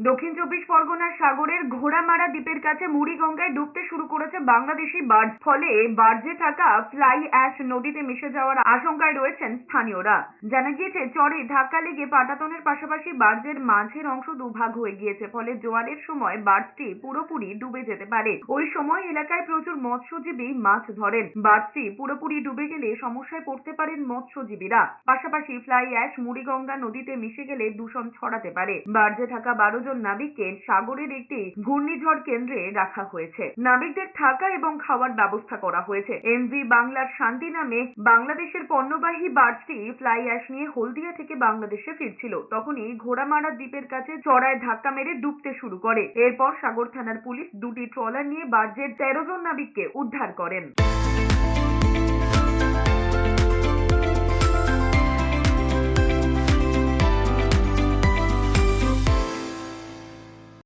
দক্ষিণ চব্বিশ পরগনার সাগরের ঘোড়ামারা দ্বীপের কাছে মুড়িগঙ্গায় ডুবতে শুরু করেছে বাংলাদেশি বার্ড। ফলে বার্জে থাকা ফ্লাই অ্যাশ নদীতে মিশে যাওয়ার আশঙ্কায় রয়েছেন স্থানীয়রা। জানা গিয়েছে, চরে ধাক্কা লেগে পাটাতনের পাশাপাশি বার্জের মাঝের অংশ দুভাগ হয়ে গিয়েছে, ফলে জোয়ারের সময় বার্জটি পুরোপুরি ডুবে যেতে পারে। ওই সময় এলাকায় প্রচুর মৎস্যজীবী মাছ ধরেন। বার্জটি পুরোপুরি ডুবে গেলে সমস্যায় পড়তে পারেন মৎস্যজীবীরা। পাশাপাশি ফ্লাই অ্যাশ মুড়িগঙ্গা নদীতে মিশে গেলে দূষণ ছড়াতে পারে। বার্জে থাকা বারো জন নাবিককে সাগরের একটি ঘূর্ণিঝড় কেন্দ্রে রাখা হয়েছে। নাবিকদের থাকা এবং খাওয়ার ব্যবস্থা করা হয়েছে। এমভি বাংলার শান্তি নামে বাংলাদেশের পণ্যবাহী বার্জটি ফ্লাই অ্যাশ নিয়ে হলদিয়া থেকে বাংলাদেশে ফিরছিল। তখনই ঘোড়ামারা দ্বীপের কাছে চড়ায় ধাক্কা মেরে ডুবতে শুরু করে। এরপর সাগর থানার পুলিশ দুটি ট্রলার নিয়ে বার্জের তেরো জন নাবিককে উদ্ধার করেন।